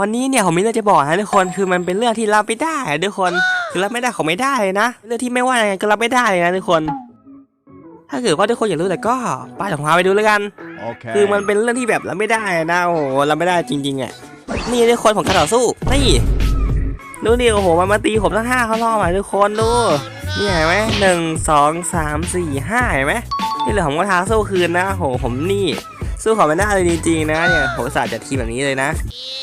วันนี้เนี่ยผมมีเรื่องจะบอกนะทุกคนคือมันเป็นเรื่องที่รับไม่ได้อะทุกคนคือรับไม่ได้ของไม่ได้เลยนะเรื่องที่ไม่ว่ายังไงก็รับไม่ได้เลยนะทุกคน ถ้าเกิดว่าทุกคนอยากรู้แต่ก็ไปผมพาไปดูแล้วกัน Okay. คือมันเป็นเรื่องที่แบบรับไม่ได้นะโอ้โหรับไม่ได้จริงๆอะนี่ทุกคนผมกระต่อสู้นี่ดูดิโอ้โหมันมาตีผมทั้งห้าเขาล่อมาทุกคนดูนี่เห็นไหมหนึ่งสองสามสี่ห้าเห็นไหมนี่เหลือผมก็ท้าสู้คืนนะโอ้โหผมนี่ สู้เขาไม่ได้เลยจริงๆนะเนี่ยโหศาสตร์จะทีมแบบนี้เลยนะ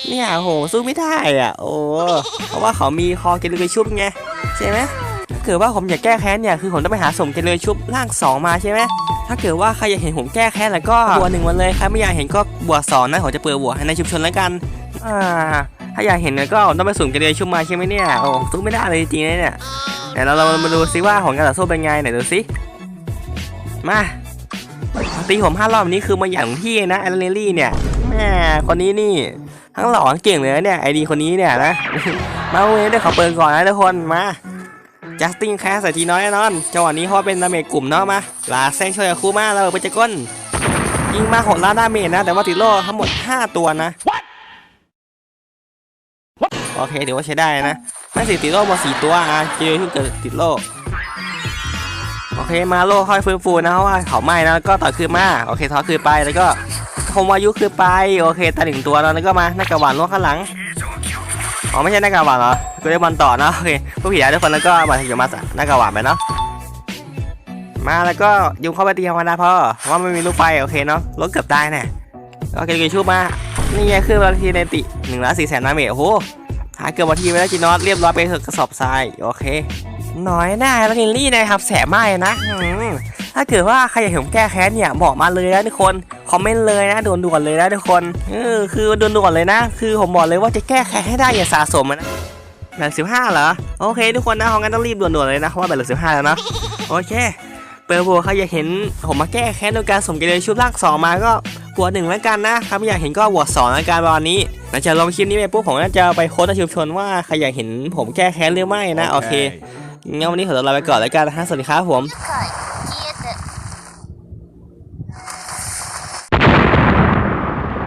เนี่ยโหสู้ไม่ได้อะ โอ้เพราะว่าเขามีคอเกลือชุบไงใช่ไหมถ้าเกิดว่าผมอยากแก้แค้นเนี่ยคือผมต้องไปหาสมเกลือชุบร่างสองมาใช่ไหมถ้าเกิดว่าใครอยากเห็นผมแก้แค้นแล้วก็บวหนึ่งวันเลยใครไม่อยากเห็นก็บวสองนะผมจะเปิดบวให้ในชุมชนแล้วกันอ่าถ้าอยากเห็นเนี่ยก็ต้องไปสุ่มเกลือชุบมาใช่ไหมเนี่ยโอ้สู้ไม่ได้เลยจริงๆเนี่ยเดี๋ยวเราเรามาดูซิว่าของการต่อสู้เป็นไงไหนดูซิมา ตีผมห้ารอบนี้คือมาอย่างที่นะแอลเลลี่เนี่ยแม่คนนี้นี่ทั้งหล่อทั้งเก่งเลยเนี่ยไอดีคนนี้เนี่ยนะมาเว้ยเดี๋ยขอเปิดก่อนนะทุกคนมาจัสตินแคสใส่ทีน้อยแน่นอนจังหวะนี้เขาเป็นดาเมจกลุ่มเนาะมาลาเซงช่วยคู่มาเราไปจะก้นยิงมาหกล้านดาเมจนะ แต่ว่าติดโล่ทั้งหมด 5 ตัวนะโอเคเดี๋ยวว่าใช้ได้นะไม่สิติดโล่หมดสี่ตัวอะเจอชุดเกิดติดโล่ โอเคมาโล่ค่อยฟื้นฟูนะเพราะว่าเขาไหม้นะแล้วก็ต่อคืนมาโอเคทอคืนไปแล้วก็โฮมายุคือไปโอเคตาหนึ่งตัวแล้วก็มาหน้ากากหวานล้วงข้างหลังอ๋อไม่ใช่หน้ากากหวานเหรอกูได้บอลต่อเนาะโอเคผู้ผีทุกคนแล้วก็มาถึงมาหน้ากากหวานไปเนาะมาแล้วก็ยุงเข้าไปตีธรรมดาพอเพราะว่าไม่มีลูกไฟโอเคเนาะรถเกือบตายแน่โอเคเกชูบมานี่ไงขึ้นมาทีในติหนึ่งล้านสี่แสนนาเมตโอ้โหหายเกือบมาทีไปแล้วจีนอสเรียบร้อยไปเถอะกระสอบทรายโอเค น้อยหน้าแล้วนิลลี่นะครับแสบมากเลยนะถ้าเกิดว่าใครอยากเห็นผมแก้แค้นเนี่ยบอกมาเลยนะทุกคนคอมเมนต์เลยนะด่วนๆเลยนะทุกคนเออคือด่วนๆเลยนะ คือผมบอกเลยว่าจะแก้แค้นให้ได้อย่าสะสมอะนะแบตสิบห้าเหรอโอเค ทุกคนนะของงั้นต้องรีบด่วนๆเลยนะเพราะว่าแบตเหลือสิบห้าแล้วนะโอเคเปิดบัวใครอยากเห็นผมมาแก้แค้นโดยการสมเกลียชุบร่างสองมาก็บวกหนึ่งแล้วกันนะครไม่อยากเห็นก็บวกสองแล้วกันประมาณนี้หลังจากลงคลิปนี้ไปปุ๊บผมก็จะไปโค้ดในชุมชนว่าใครอยากเห็นผมแก้แค้นหรือไม่นะโอเค งั้นวันนี้ขอตัวลาไปก่อนแล้วกันนะฮะสวัสดีครับผม